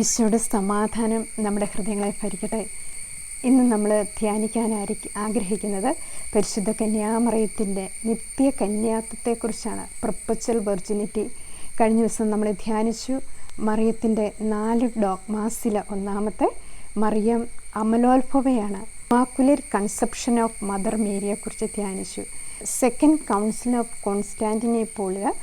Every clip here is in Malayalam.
ഈശോയുടെ സമാധാനം നമ്മുടെ ഹൃദയങ്ങളെ ഭരിക്കട്ടെ. ഇന്ന് നമ്മൾ ധ്യാനിക്കാൻ ആഗ്രഹിക്കുന്നത് പരിശുദ്ധ കന്യാമറയത്തിന്റെ നിത്യ കന്യാത്വത്തെക്കുറിച്ചാണ് പ്രപ്പച്ചൽ വെർജിനിറ്റി. കഴിഞ്ഞ ദിവസം നമ്മൾ ധ്യാനിച്ചു മറിയത്തിന്റെ നാല് ഡോഗ്മാസിലെ ഒന്നാമത്തെ. മറിയം അമലോത്ഭവയാണ്. മാക്കുലർ കൺസെപ്ഷൻ ഓഫ് മദർ മേരിയെക്കുറിച്ച് ധ്യാനിച്ചു. സെക്കൻഡ് കൗൺസിൽ ഓഫ് കോൺസ്റ്റാന്റിനെ പോലെ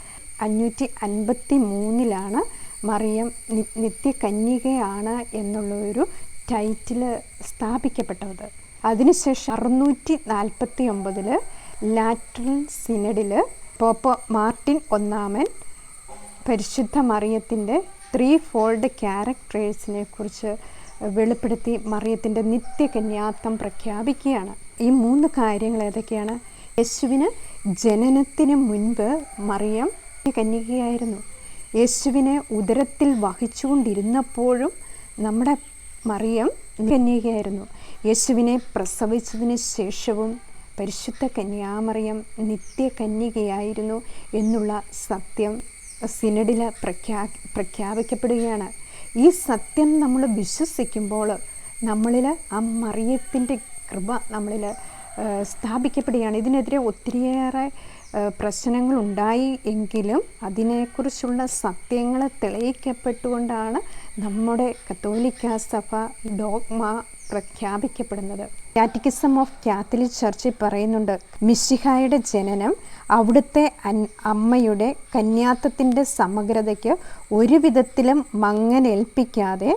അഞ്ഞൂറ്റി അൻപത്തി മൂന്നിലാണ് മറിയം നിത്യകന്യകയാണ് എന്നുള്ള ഒരു ടൈറ്റിൽ സ്ഥാപിക്കപ്പെട്ടത്. അതിനുശേഷം അറുന്നൂറ്റി നാൽപ്പത്തി ഒമ്പതിൽ ലാറ്ററൽ സിനഡിൽ പോപ്പ മാർട്ടിൻ ഒന്നാമൻ പരിശുദ്ധ മറിയത്തിന്റെ ത്രീ ഫോൾഡ് ക്യാരക്ടേഴ്സിനെ കുറിച്ച് വെളിപ്പെടുത്തി മറിയത്തിന്റെ നിത്യകന്യാത്വം പ്രഖ്യാപിക്കുകയാണ്. ഈ മൂന്ന് കാര്യങ്ങൾ ഏതൊക്കെയാണ്? യേശുവിന് ജനനത്തിന് മുൻപ് മറിയം കന്യകയായിരുന്നു യേശുവിനെ ഉദരത്തിൽ വഹിച്ചുകൊണ്ടിരുന്നപ്പോഴും നമ്മുടെ മറിയം കന്യകയായിരുന്നു. യേശുവിനെ പ്രസവിച്ചതിന് ശേഷവും പരിശുദ്ധ കന്യാമറിയം നിത്യകന്യകയായിരുന്നു എന്നുള്ള സത്യം സിനഡിൽ പ്രഖ്യാ പ്രഖ്യാപിക്കപ്പെടുകയാണ്. ഈ സത്യം നമ്മൾ വിശ്വസിക്കുമ്പോൾ നമ്മളിൽ ആ മറിയത്തിന്റെ കൃപ നമ്മളിൽ സ്ഥാപിക്കപ്പെടുകയാണ്. ഇതിനെതിരെ ഒത്തിരിയേറെ പ്രശ്നങ്ങളുണ്ടായി എങ്കിലും അതിനെക്കുറിച്ചുള്ള സത്യങ്ങൾ തെളിയിക്കപ്പെട്ടുകൊണ്ടാണ് നമ്മുടെ കത്തോലിക്ക സഭ ഡോഗ്മ പ്രഖ്യാപിക്കപ്പെടുന്നത്. കാറ്റിക്കിസം ഓഫ് കാത്തലിക് ചർച്ചിൽ പറയുന്നുണ്ട് മിശിഹായുടെ ജനനം അവിടുത്തെ അമ്മയുടെ കന്യാത്വത്തിന്റെ സമഗ്രതയ്ക്ക് ഒരു വിധത്തിലും മങ്ങനേൽപ്പിക്കാതെ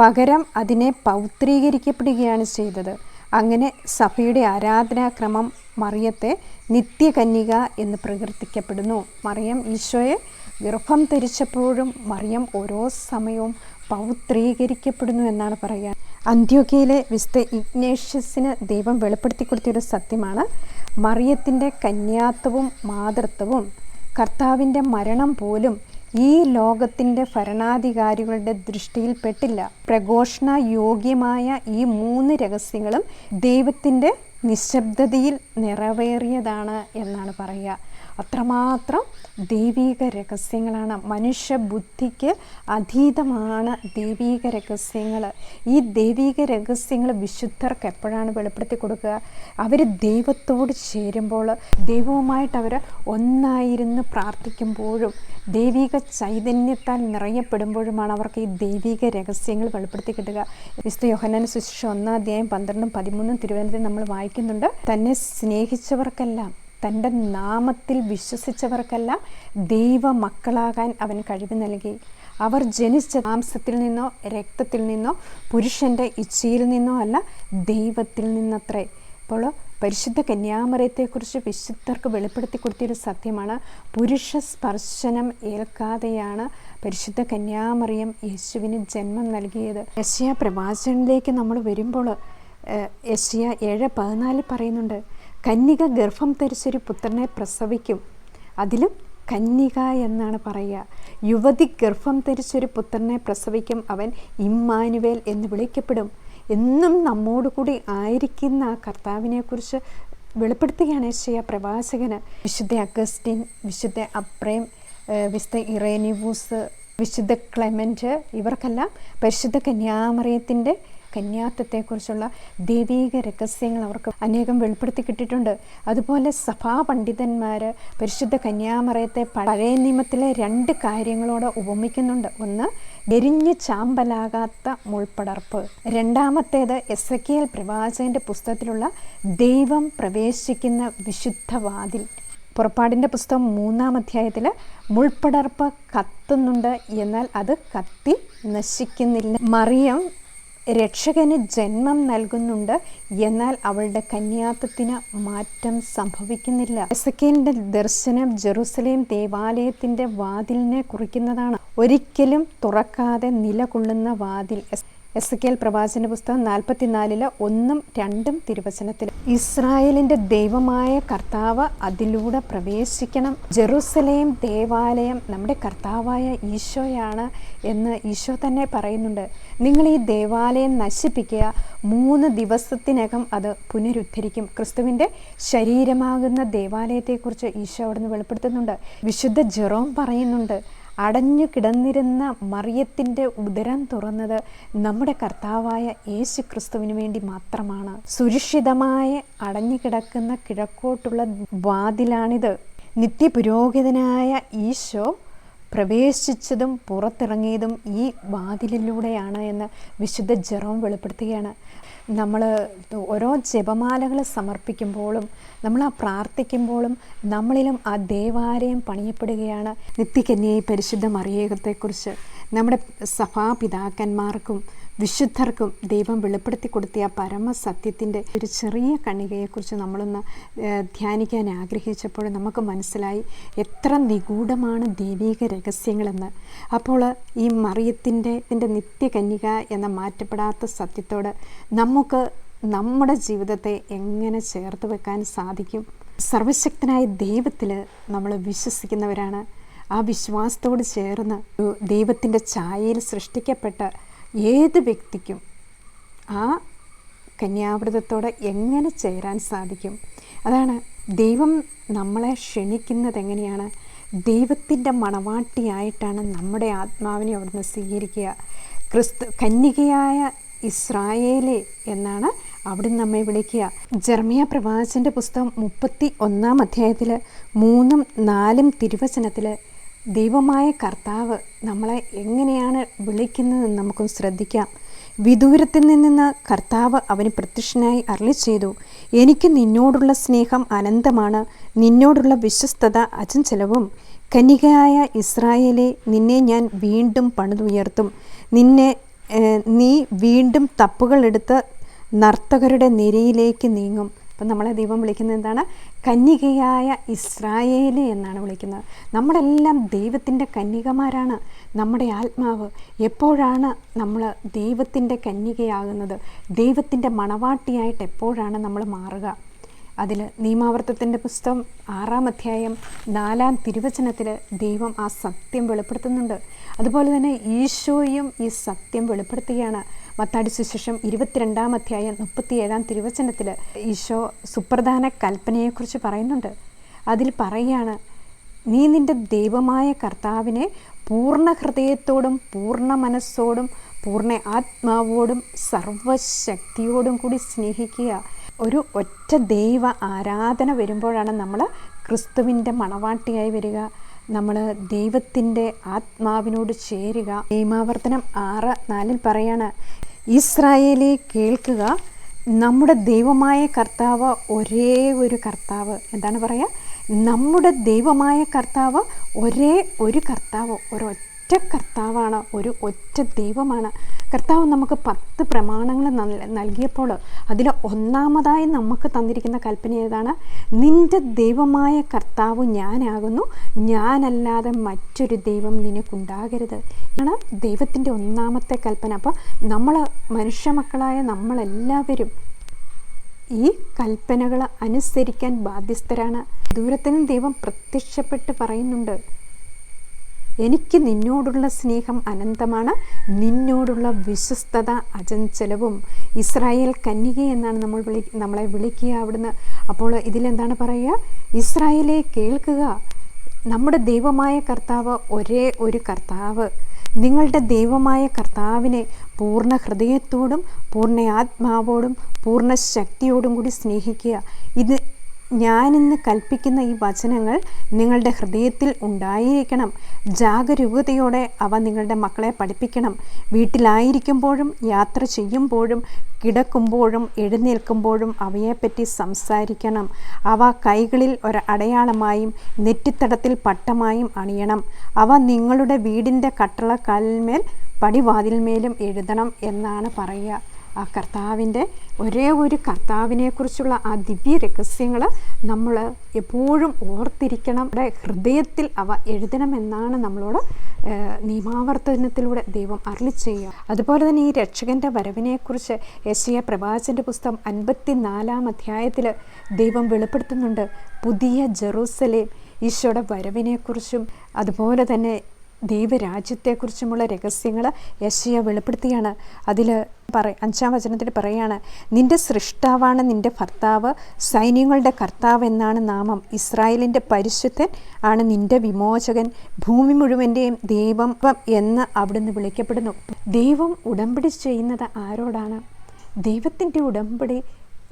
പകരം അതിനെ പൗത്രീകരിക്കപ്പെടുകയാണ് ചെയ്തത്. അങ്ങനെ സഭയുടെ ആരാധനാക്രമം മറിയത്തെ നിത്യകന്യക എന്ന് പ്രകീർത്തിക്കപ്പെടുന്നു. മറിയം ഈശോയെ ഗർഭം ധരിച്ചപ്പോഴും മറിയം ഓരോ സമയവും പൗത്രീകരിക്കപ്പെടുന്നു എന്നാണ് പറയുക. അന്ത്യോഗ്യയിലെ വിശുദ്ധ ഇഗ്നേഷ്യസിന് ദൈവം വെളിപ്പെടുത്തി കൊടുത്തിയൊരു സത്യമാണ് മറിയത്തിന്റെ കന്യാത്വവും മാതൃത്വവും. കർത്താവിന്റെ മരണം പോലും ഈ ലോകത്തിന്റെ ഭരണാധികാരികളുടെ ദൃഷ്ടിയിൽപ്പെട്ടില്ല. പ്രഘോഷണ യോഗ്യമായ ഈ മൂന്ന് രഹസ്യങ്ങളും ദൈവത്തിന്റെ നിശബ്ദതയിൽ നിറവേറിയതാണ് എന്നാണ് പറയുക. അത്രമാത്രം ദൈവീക രഹസ്യങ്ങളാണ്. മനുഷ്യ ബുദ്ധിക്ക് അതീതമാണ് ദൈവീക രഹസ്യങ്ങൾ ഈ ദൈവീക രഹസ്യങ്ങൾ വിശുദ്ധർക്ക് എപ്പോഴാണ് വെളിപ്പെടുത്തി കൊടുക്കുക? അവർ ദൈവത്തോട് ചേരുമ്പോൾ ദൈവവുമായിട്ട് അവർ ഒന്നായിരുന്ന് പ്രാർത്ഥിക്കുമ്പോഴും ദൈവിക ചൈതന്യത്താൽ നിറയപ്പെടുമ്പോഴുമാണ് അവർക്ക് ഈ ദൈവിക രഹസ്യങ്ങൾ വെളിപ്പെടുത്തി കിട്ടുക. വിശുദ്ധ യോഹനാന ശുശ്രൂഷ ഒന്നാം അധ്യായം പന്ത്രണ്ടും പതിമൂന്നും തിരുവനന്തപുരം നമ്മൾ വായിക്കുന്നുണ്ട്. തന്നെ സ്നേഹിച്ചവർക്കെല്ലാം തന്റെ നാമത്തിൽ വിശ്വസിച്ചവർക്കെല്ലാം ദൈവ മക്കളാകാൻ അവൻ കഴിവ് നൽകി. അവർ ജനിച്ച മാംസത്തിൽ നിന്നോ രക്തത്തിൽ നിന്നോ പുരുഷന്റെ ഇച്ഛയിൽ നിന്നോ അല്ല ദൈവത്തിൽ നിന്നത്രേ. അപ്പോൾ പരിശുദ്ധ കന്യാമറയത്തെക്കുറിച്ച് വിശുദ്ധർക്ക് വെളിപ്പെടുത്തി കൊടുത്തിയൊരു സത്യമാണ് പുരുഷ സ്പർശനം ഏൽക്കാതെയാണ് പരിശുദ്ധ കന്യാമറിയം യേശുവിന് ജന്മം നൽകിയത്. യശയ പ്രവാചകനിലേക്ക് നമ്മൾ വരുമ്പോൾ യശയ ഏഴ് പതിനാല് പറയുന്നുണ്ട് കന്യക ഗർഭം ധരിച്ചൊരു പുത്രനെ പ്രസവിക്കും. അതിലും കന്യക എന്നാണ് പറയുക. യുവതി ഗർഭം ധരിച്ചൊരു പുത്രനെ പ്രസവിക്കും. അവൻ ഇമ്മാനുവേൽ എന്ന് വിളിക്കപ്പെടും. എന്നും നമ്മോടുകൂടി ആയിരിക്കുന്ന ആ കർത്താവിനെക്കുറിച്ച് വെളിപ്പെടുത്തുകയാണ് ഏഷ്യ പ്രവാചകന്. വിശുദ്ധ അഗസ്റ്റിൻ വിശുദ്ധ അപ്രേം വിശുദ്ധ ഇറേനിവൂസ് വിശുദ്ധ ക്ലെമന്റ് ഇവർക്കെല്ലാം പരിശുദ്ധ കന്യാമറിയത്തിന്റെ കന്യാത്വത്തെക്കുറിച്ചുള്ള ദൈവീക രഹസ്യങ്ങൾ അവർക്ക് അനേകം വെളിപ്പെടുത്തി കിട്ടിയിട്ടുണ്ട്. അതുപോലെ സഭാ പണ്ഡിതന്മാർ പരിശുദ്ധ കന്യാമറയത്തെ പഴയ നിയമത്തിലെ രണ്ട് കാര്യങ്ങളോട് ഉപമിക്കുന്നുണ്ട്. ഒന്ന് എരിഞ്ഞ് ചാമ്പലാകാത്ത മുൾപ്പടർപ്പ്. രണ്ടാമത്തേത് എസ് എ കെ എൽ പ്രവാചകന്റെ പുസ്തകത്തിലുള്ള ദൈവം പ്രവേശിക്കുന്ന വിശുദ്ധവാതിൽ. പുറപ്പാടിന്റെ പുസ്തകം മൂന്നാം അധ്യായത്തിൽ മുൾപ്പടർപ്പ് കത്തുന്നുണ്ട് എന്നാൽ അത് കത്തി നശിക്കുന്നില്ല. മറിയം രക്ഷകന് ജന്മം നൽകുന്നുണ്ട്. എന്നാൽ അവളുടെ കന്യാത്വത്തിന് മാറ്റം സംഭവിക്കുന്നില്ല. എസക്കേലിന്റെ ദർശനം ജെറുസലേം ദേവാലയത്തിന്റെ വാതിലിനെ കുറിക്കുന്നതാണ്. ഒരിക്കലും തുറക്കാതെ നിലകൊള്ളുന്ന വാതിൽ. എസ് കെ എൽ പ്രവാചന പുസ്തകം നാൽപ്പത്തിനാലിൽ ഒന്നും രണ്ടും തിരുവചനത്തിൽ ഇസ്രായേലിന്റെ ദൈവമായ കർത്താവ് അതിലൂടെ പ്രവേശിക്കണം. ജെറുസലേം ദേവാലയം നമ്മുടെ കർത്താവായ ഈശോയാണ് എന്ന് ഈശോ തന്നെ പറയുന്നുണ്ട്. നിങ്ങൾ ഈ ദേവാലയം നശിപ്പിക്കുക. മൂന്ന് ദിവസത്തിനകം അത് പുനരുദ്ധരിക്കും. ക്രിസ്തുവിന്റെ ശരീരമാകുന്ന ദേവാലയത്തെക്കുറിച്ച് ഈശോ അവിടുന്ന് വെളിപ്പെടുത്തുന്നുണ്ട്. വിശുദ്ധ ജെറോം പറയുന്നുണ്ട്. അടഞ്ഞു കിടന്നിരുന്ന മറിയത്തിന്റെ ഉദരം തുറന്നത് നമ്മുടെ കർത്താവായ യേശു ക്രിസ്തുവിന് വേണ്ടി മാത്രമാണ്. സുരക്ഷിതമായ അടഞ്ഞു കിടക്കുന്ന കിഴക്കോട്ടുള്ള വാതിലാണിത്. നിത്യപുരോഹിതനായ ഈശോ പ്രവേശിച്ചതും പുറത്തിറങ്ങിയതും ഈ വാതിലിലൂടെയാണ് എന്ന് വിശുദ്ധ ജെറോം വെളിപ്പെടുത്തുകയാണ്. നമ്മൾ ഓരോ ജപമാലകൾ സമർപ്പിക്കുമ്പോഴും നമ്മൾ ആ പ്രാർത്ഥിക്കുമ്പോഴും നമ്മളിലും ആ ദേവാലയം പണിയപ്പെടുകയാണ് നിത്യകന്യായി പരിശുദ്ധ മറിയേകത്തെക്കുറിച്ച് നമ്മുടെ സഭാപിതാക്കന്മാർക്കും വിശുദ്ധർക്കും ദൈവം വെളിപ്പെടുത്തി കൊടുത്തിയ പരമസത്യത്തിന്റെ ഒരു ചെറിയ കണികയെക്കുറിച്ച് നമ്മളൊന്ന് ധ്യാനിക്കാൻ ആഗ്രഹിച്ചപ്പോൾ നമുക്ക് മനസ്സിലായി എത്ര നിഗൂഢമാണ് ദൈവീക രഹസ്യങ്ങളെന്ന്. അപ്പോൾ ഈ മറിയത്തിന്റെ ഇതിന്റെ നിത്യകന്യക എന്ന മാറ്റപ്പെടാത്ത സത്യത്തോട് നമുക്ക് നമ്മുടെ ജീവിതത്തെ എങ്ങനെ ചേർത്ത് വെക്കാൻ സാധിക്കും? സർവശക്തനായ ദൈവത്തിൽ നമ്മൾ വിശ്വസിക്കുന്നവരാണ്. ആ വിശ്വാസത്തോട് ചേർന്ന് ദൈവത്തിന്റെ ഛായയിൽ സൃഷ്ടിക്കപ്പെട്ട ഏത് വ്യക്തിക്കും ആ കന്യാവ്രതത്തോടെ എങ്ങനെ ചേരാൻ സാധിക്കും? അതാണ് ദൈവം നമ്മളെ ക്ഷണിക്കുന്നത് എങ്ങനെയാണ്? ദൈവത്തിന്റെ മണവാട്ടിയായിട്ടാണ് നമ്മുടെ ആത്മാവിനെ അവിടുന്ന് സ്വീകരിക്കുക. ക്രിസ്തു കന്യകയായ ഇസ്രായേലെ എന്നാണ് അവിടുന്ന് നമ്മെ വിളിക്കുക. ജർമിയ പ്രവാചന്റെ പുസ്തകം മുപ്പത്തി ഒന്നാം അധ്യായത്തിൽ മൂന്നും നാലും തിരുവചനത്തിൽ ദൈവമായ കർത്താവ് നമ്മളെ എങ്ങനെയാണ് വിളിക്കുന്നതെന്ന് നമുക്കും ശ്രദ്ധിക്കാം. വിദൂരത്തിൽ നിന്ന് കർത്താവ് അവന് പ്രത്യക്ഷനായി അരളി ചെയ്തു എനിക്ക് നിന്നോടുള്ള സ്നേഹം അനന്തമാണ്. നിന്നോടുള്ള വിശ്വസ്തത അചഞ്ചലവും കന്യകയായ ഇസ്രായേലെ നിന്നെ ഞാൻ വീണ്ടും പണിതുയർത്തും. നിന്നെ നീ വീണ്ടും തപ്പുകളെടുത്ത് നർത്തകരുടെ നിരയിലേക്ക് നീങ്ങും. അപ്പം നമ്മളെ ദൈവം വിളിക്കുന്നത് എന്താണ്? കന്യകയായ ഇസ്രായേൽ എന്നാണ് വിളിക്കുന്നത്. നമ്മളെല്ലാം ദൈവത്തിന്റെ കന്യകമാരാണ്. നമ്മുടെ ആത്മാവ് എപ്പോഴാണ് നമ്മൾ ദൈവത്തിന്റെ കന്യകയാകുന്നത്? ദൈവത്തിന്റെ മണവാട്ടിയായിട്ട് എപ്പോഴാണ് നമ്മൾ മാറുക? അതിൽ നിയമാവർത്തത്തിന്റെ പുസ്തകം ആറാം അധ്യായം നാലാം തിരുവചനത്തിൽ ദൈവം ആ സത്യം വെളിപ്പെടുത്തുന്നുണ്ട്. അതുപോലെ തന്നെ ഈശോയും ഈ സത്യം വെളിപ്പെടുത്തുകയാണ്. മത്താടി സുശേഷം ഇരുപത്തിരണ്ടാം അധ്യായം മുപ്പത്തിയേഴാം തിരുവചനത്തിൽ ഈശോ സുപ്രധാന കൽപ്പനയെക്കുറിച്ച് പറയുന്നുണ്ട്. അതിൽ പറയുകയാണ് നീ നിന്റെ ദൈവമായ കർത്താവിനെ പൂർണ ഹൃദയത്തോടും പൂർണ മനസ്സോടും പൂർണ ആത്മാവോടും സർവശക്തിയോടും കൂടി സ്നേഹിക്കുക. ഒരു ഒറ്റ ദൈവ ആരാധന വരുമ്പോഴാണ് നമ്മൾ ക്രിസ്തുവിന്റെ മണവാട്ടിയായി വരിക. നമ്മൾ ദൈവത്തിന്റെ ആത്മാവിനോട് ചേരുക. നിയമാവർത്തനം ആറ് നാലിൽ പറയാണ് ഇസ്രായേലെ കേൾക്കുക. നമ്മുടെ ദൈവമായ കർത്താവ് ഒരേ ഒരു കർത്താവ്. എന്താണ് പറയുക നമ്മുടെ ദൈവമായ കർത്താവ് ഒരേ ഒരു കർത്താവ് ഒരൊറ്റ കർത്താവാണ് ഒരു ഒറ്റ ദൈവമാണ്. കർത്താവ് നമുക്ക് പത്ത് പ്രമാണങ്ങൾ നൽകിയപ്പോൾ അതിൽ ഒന്നാമതായി നമുക്ക് തന്നിരിക്കുന്ന കൽപ്പന ഏതാണ്? നിന്റെ ദൈവമായ കർത്താവ് ഞാനാകുന്നു. ഞാനല്ലാതെ മറ്റൊരു ദൈവം നിനക്കുണ്ടാകരുത്. ആണ് ദൈവത്തിന്റെ ഒന്നാമത്തെ കൽപ്പന. അപ്പോൾ നമ്മൾ മനുഷ്യമക്കളായ നമ്മളെല്ലാവരും ഈ കൽപ്പനകൾ അനുസരിക്കാൻ ബാധ്യസ്ഥരാണ്. ദൂരത്തിനും ദൈവം പ്രത്യക്ഷപ്പെട്ട് പറയുന്നുണ്ട്. എനിക്ക് നിന്നോടുള്ള സ്നേഹം അനന്തമാണ് നിന്നോടുള്ള വിശ്വസ്തത അചഞ്ചലവും. ഇസ്രായേൽ കന്യക എന്നാണ് നമ്മൾ വിളി നമ്മളെ വിളിക്കുക അവിടുന്ന്. അപ്പോൾ ഇതിലെന്താണ് പറയുക? ഇസ്രായേലെ കേൾക്കുക. നമ്മുടെ ദൈവമായ കർത്താവ് ഒരേ ഒരു കർത്താവ്. നിങ്ങളുടെ ദൈവമായ കർത്താവിനെ പൂർണ ഹൃദയത്തോടും പൂർണ ആത്മാവോടും പൂർണ ശക്തിയോടും കൂടി സ്നേഹിക്കുക. ഇത് ഞാനിന്ന് കൽപ്പിക്കുന്ന ഈ വചനങ്ങൾ നിങ്ങളുടെ ഹൃദയത്തിൽ ഉണ്ടായിരിക്കണം. ജാഗരൂകതയോടെ അവ നിങ്ങളുടെ മക്കളെ പഠിപ്പിക്കണം. വീട്ടിലായിരിക്കുമ്പോഴും യാത്ര ചെയ്യുമ്പോഴും കിടക്കുമ്പോഴും എഴുന്നേൽക്കുമ്പോഴും അവയെപ്പറ്റി സംസാരിക്കണം. അവ കൈകളിൽ ഒരു അടയാളമായും നെറ്റിത്തടത്തിൽ പട്ടമായും അണിയണം. അവ നിങ്ങളുടെ വീടിന്റെ കട്ടളക്കാലിന്മേൽ പടിവാതിൽമേലും എഴുതണം എന്നാണ് പറയുക. ആ കർത്താവിന്റെ ഒരേ ഒരു കർത്താവിനെക്കുറിച്ചുള്ള ആ ദിവ്യ രഹസ്യങ്ങൾ നമ്മൾ എപ്പോഴും ഓർത്തിരിക്കണം. നമ്മുടെ ഹൃദയത്തിൽ അവ എഴുതണമെന്നാണ് നമ്മളോട് നിയമാവർത്തനത്തിലൂടെ ദൈവം അരളി ചെയ്യുക അതുപോലെ തന്നെ ഈ രക്ഷകന്റെ വരവിനെക്കുറിച്ച് യശയ പ്രവാചന്റെ പുസ്തകം അൻപത്തി നാലാം അധ്യായത്തിൽ ദൈവം വെളിപ്പെടുത്തുന്നുണ്ട്. പുതിയ ജെറൂസലേം ഈശോയുടെ വരവിനെക്കുറിച്ചും അതുപോലെ തന്നെ ദൈവരാജ്യത്തെക്കുറിച്ചുമുള്ള രഹസ്യങ്ങൾ യശയ വെളിപ്പെടുത്തിയാണ്. അതിൽ പറ അഞ്ചാം വചനത്തിൽ പറയാണ് നിന്റെ സൃഷ്ടാവാണ് നിന്റെ ഭർത്താവ് സൈന്യങ്ങളുടെ കർത്താവ് എന്നാണ് നാമം. ഇസ്രായേലിന്റെ പരിശുദ്ധൻ ആണ് നിന്റെ വിമോചകൻ. ഭൂമി മുഴുവന്റെയും ദൈവം എന്ന് അവിടുന്ന് വിളിക്കപ്പെടുന്നു. ദൈവം ഉടമ്പടി ചെയ്യുന്നത് ആരോടാണ്? ദൈവത്തിന്റെ ഉടമ്പടി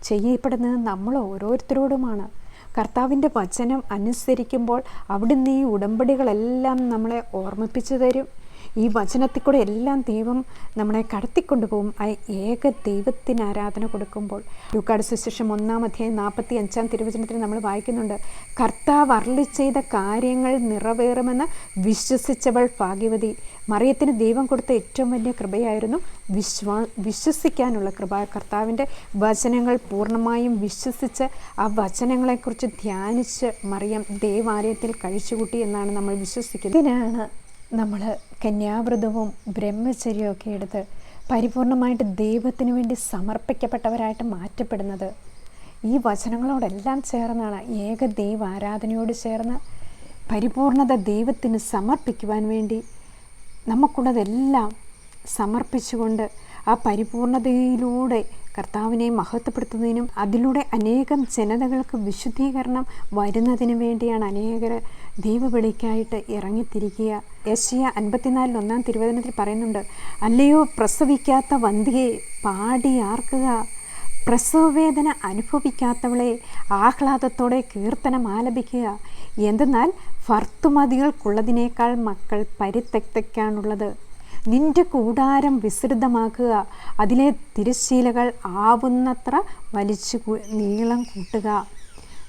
ചെയ്യപ്പെടുന്നത് നമ്മൾ ഓരോരുത്തരോടുമാണ്. കർത്താവിന്റെ വചനം അനുസരിക്കുമ്പോൾ അവിടുന്ന് ഈ ഉടമ്പടികളെല്ലാം നമ്മളെ ഓർമ്മിപ്പിച്ചു തരും. ഈ വചനത്തിൽ കൂടെ എല്ലാം ദൈവം നമ്മളെ കടത്തിക്കൊണ്ടുപോകും. ആ ഏക ദൈവത്തിന് ആരാധന കൊടുക്കുമ്പോൾ. ലൂക്കാട് സുശേഷം ഒന്നാം അധ്യായം നാൽപ്പത്തി അഞ്ചാം തിരുവചനത്തിൽ നമ്മൾ വായിക്കുന്നുണ്ട് കർത്താവ് അർളി ചെയ്ത കാര്യങ്ങൾ നിറവേറുമെന്ന് വിശ്വസിച്ചവൾ ഭാഗ്യവതി. മറിയത്തിന് ദൈവം കൊടുത്ത ഏറ്റവും വലിയ കൃപയായിരുന്നു വിശ്വാ വിശ്വസിക്കാനുള്ള കൃപ. കർത്താവിന്റെ വചനങ്ങൾ പൂർണമായും വിശ്വസിച്ച് ആ വചനങ്ങളെക്കുറിച്ച് ധ്യാനിച്ച് മറിയം ദൈവാലയത്തിൽ കഴിച്ചുകൂട്ടി എന്നാണ് നമ്മൾ വിശ്വസിക്കുന്നത്. ഇതിനാണ് നമ്മൾ കന്യാവ്രതവും ബ്രഹ്മചര്യവും ഒക്കെ എടുത്ത് പരിപൂർണമായിട്ട് ദൈവത്തിന് വേണ്ടി സമർപ്പിക്കപ്പെട്ടവരായിട്ട് മാറ്റപ്പെടുന്നത്. ഈ വചനങ്ങളോടെല്ലാം ചേർന്നാണ് ഏക ദൈവ ആരാധനയോട് ചേർന്ന് പരിപൂർണത ദൈവത്തിന് സമർപ്പിക്കുവാൻ വേണ്ടി നമുക്കുള്ളതെല്ലാം സമർപ്പിച്ചുകൊണ്ട് ആ പരിപൂർണതയിലൂടെ കർത്താവിനെ മഹത്വപ്പെടുത്തുന്നതിനും അതിലൂടെ അനേകം ജനതകൾക്ക് വിശുദ്ധീകരണം വരുന്നതിനു വേണ്ടിയാണ് അനേകർ ദൈവവിളിക്കായിട്ട് ഇറങ്ങിത്തിരിക്കുക. യശയ അൻപത്തിനാലിൽ ഒന്നാം തിരുവചനത്തിൽ പറയുന്നുണ്ട് അല്ലയോ പ്രസവിക്കാത്ത വന്തിയെ പാടിയാർക്കുക പ്രസവവേദന അനുഭവിക്കാത്തവളെ ആഹ്ലാദത്തോടെ കീർത്തനം ആലപിക്കുക. എന്തെന്നാൽ ഭർത്തുമതികൾക്കുള്ളതിനേക്കാൾ മക്കൾ പരിത്യക്തയ്ക്കാണുള്ളത്. നിന്റെ കൂടാരം വിസ്തൃതമാക്കുക. അതിലെ തിരശ്ശീലകൾ ആവുന്നത്ര വലിച്ചു നീളം കൂട്ടുക.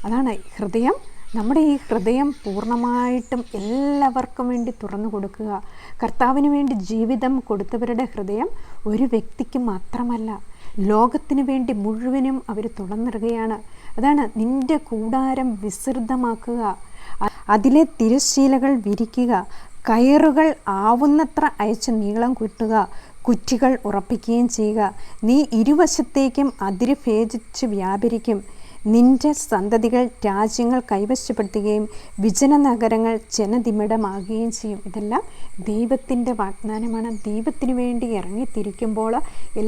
അതാണ് ഹൃദയം. നമ്മുടെ ഈ ഹൃദയം പൂർണമായിട്ടും എല്ലാവർക്കും വേണ്ടി തുറന്നു കൊടുക്കുക. കർത്താവിന് വേണ്ടി ജീവിതം കൊടുത്തവരുടെ ഹൃദയം ഒരു വ്യക്തിക്ക് മാത്രമല്ല ലോകത്തിന് വേണ്ടി മുഴുവനും അവർ തുറന്നിടുകയാണ്. അതാണ് നിന്റെ കൂടാരം വിസൃതമാക്കുക അതിലെ തിരശ്ശീലകൾ വിരിക്കുക. കയറുകൾ ആവുന്നത്ര അയച്ച് നീളം കൂട്ടുക കുറ്റികൾ ഉറപ്പിക്കുകയും ചെയ്യുക. നീ ഇരുവശത്തേക്കും അതിര് ഭേദിച്ച് വ്യാപരിക്കും. നിന്റെ സന്തതികൾ രാജ്യങ്ങൾ കൈവശപ്പെടുത്തുകയും വിജന നഗരങ്ങൾ ജനതിമിടമാകുകയും ചെയ്യും. ഇതെല്ലാം ദൈവത്തിന്റെ വാഗ്ദാനമാണ്. ദൈവത്തിന് വേണ്ടി ഇറങ്ങിത്തിരിക്കുമ്പോൾ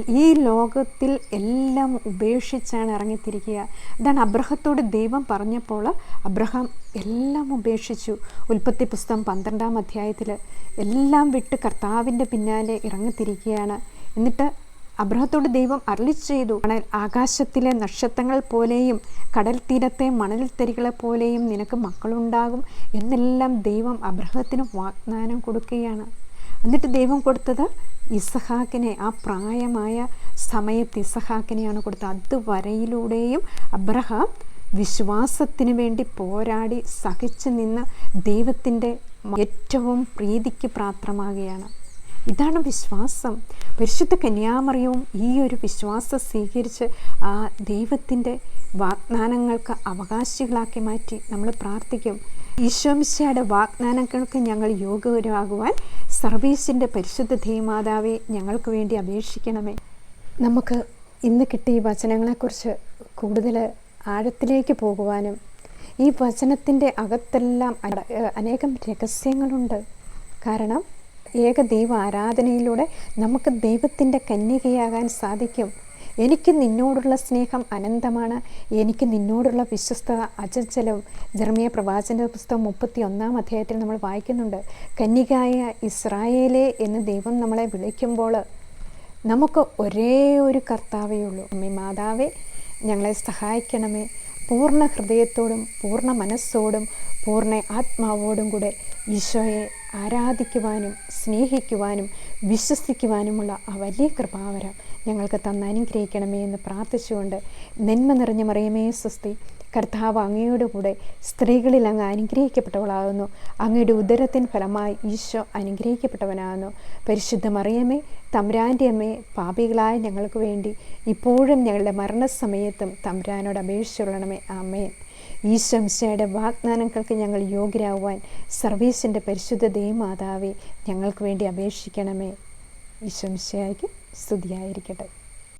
ഈ ലോകത്തിൽ എല്ലാം ഉപേക്ഷിച്ചാണ് ഇറങ്ങിത്തിരിക്കുക. അതാണ് അബ്രഹത്തോട് ദൈവം പറഞ്ഞപ്പോൾ അബ്രഹാം എല്ലാം ഉപേക്ഷിച്ചു. ഉൽപ്പത്തി പുസ്തകം പന്ത്രണ്ടാം അധ്യായത്തിൽ എല്ലാം വിട്ട് കർത്താവിന്റെ പിന്നാലെ ഇറങ്ങിത്തിരിക്കുകയാണ്. എന്നിട്ട് അബ്രഹത്തോട് ദൈവം അരളി ചെയ്തു. മണൽ ആകാശത്തിലെ നക്ഷത്രങ്ങൾ പോലെയും കടൽ തീരത്തെ മണൽത്തരികളെ പോലെയും നിനക്ക് മക്കളുണ്ടാകും എന്നെല്ലാം ദൈവം അബ്രഹത്തിന് വാഗ്ദാനം കൊടുക്കുകയാണ്. എന്നിട്ട് ദൈവം കൊടുത്തത് ഇസഹാക്കിനെ ആ പ്രായമായ സമയത്ത് ഇസഹാക്കിനെയാണ് കൊടുത്തത്. അതുവരയിലൂടെയും അബ്രഹാം വിശ്വാസത്തിന് വേണ്ടി പോരാടി സഹിച്ചു നിന്ന് ദൈവത്തിന്റെ ഏറ്റവും പ്രീതിക്ക് പാത്രമാകുകയാണ്. ഇതാണ് വിശ്വാസം. പരിശുദ്ധ കന്യാമറിയവും ഈ ഒരു വിശ്വാസം സ്വീകരിച്ച് ആ ദൈവത്തിന്റെ വാഗ്ദാനങ്ങൾക്ക് അവകാശികളാക്കി മാറ്റി നമ്മൾ പ്രാർത്ഥിക്കും. ഈശോമിശയുടെ വാഗ്ദാനങ്ങൾക്ക് ഞങ്ങൾ യോഗപരമാകുവാൻ സർവീസിന്റെ പരിശുദ്ധ ധീമാതാവെ ഞങ്ങൾക്ക് വേണ്ടി അപേക്ഷിക്കണമേ. നമുക്ക് ഇന്ന് കിട്ടിയ വചനങ്ങളെക്കുറിച്ച് കൂടുതൽ ആഴത്തിലേക്ക് പോകുവാനും ഈ വചനത്തിന്റെ അകത്തെല്ലാം അനേകം രഹസ്യങ്ങളുണ്ട്. കാരണം ഏക ദൈവ ആരാധനയിലൂടെ നമുക്ക് ദൈവത്തിന്റെ കന്യകയാകാൻ സാധിക്കും. എനിക്ക് നിന്നോടുള്ള സ്നേഹം അനന്തമാണ്. എനിക്ക് നിന്നോടുള്ള വിശ്വസ്തത അചഞ്ചലം ജർമ്മിയ പ്രവാചന പുസ്തകം മുപ്പത്തി ഒന്നാം അധ്യായത്തിൽ നമ്മൾ വായിക്കുന്നുണ്ട്. കന്യകായ ഇസ്രായേലെ എന്ന് ദൈവം നമ്മളെ വിളിക്കുമ്പോൾ നമുക്ക് ഒരേ ഒരു കർത്താവേ ഉള്ളൂ. അമ്മേ മാതാവേ ഞങ്ങളെ സഹായിക്കണമേ. പൂർണ ഹൃദയത്തോടും പൂർണ മനസ്സോടും പൂർണ ആത്മാവോടും കൂടെ ഈശോയെ ആരാധിക്കുവാനും സ്നേഹിക്കുവാനും വിശ്വസിക്കുവാനുമുള്ള ആ വലിയ കൃപാവരം ഞങ്ങൾക്ക് തന്നനുഗ്രഹിക്കണമേ എന്ന് പ്രാർത്ഥിച്ചുകൊണ്ട് നന്മ നിറഞ്ഞ മറിയമേ സ്വസ്തി. കർത്താവ് അങ്ങയുടെ കൂടെ സ്ത്രീകളിൽ അങ്ങ് അനുഗ്രഹിക്കപ്പെട്ടവളാകുന്നു. അങ്ങയുടെ ഉദരത്തിൻ ഫലമായി ഈശോ അനുഗ്രഹിക്കപ്പെട്ടവനാകുന്നു. പരിശുദ്ധ മറിയമ്മേ തമ്പ്രാന്റെ അമ്മേ പാപികളായ ഞങ്ങൾക്ക് വേണ്ടി ഇപ്പോഴും ഞങ്ങളുടെ മരണസമയത്തും തമ്പ്രാനോട് അപേക്ഷിച്ചുകൊള്ളണമേ അമ്മേ ഈ ശംസയുടെ വാഗ്ദാനങ്ങൾക്ക് ഞങ്ങൾ യോഗ്യരാകുവാൻ സർവീസിന്റെ പരിശുദ്ധ ദേമാതാവെ ഞങ്ങൾക്ക് വേണ്ടി അപേക്ഷിക്കണമേ. ഈ ശംസയായിരിക്കും സ്തുതിയായിരിക്കട്ടെ.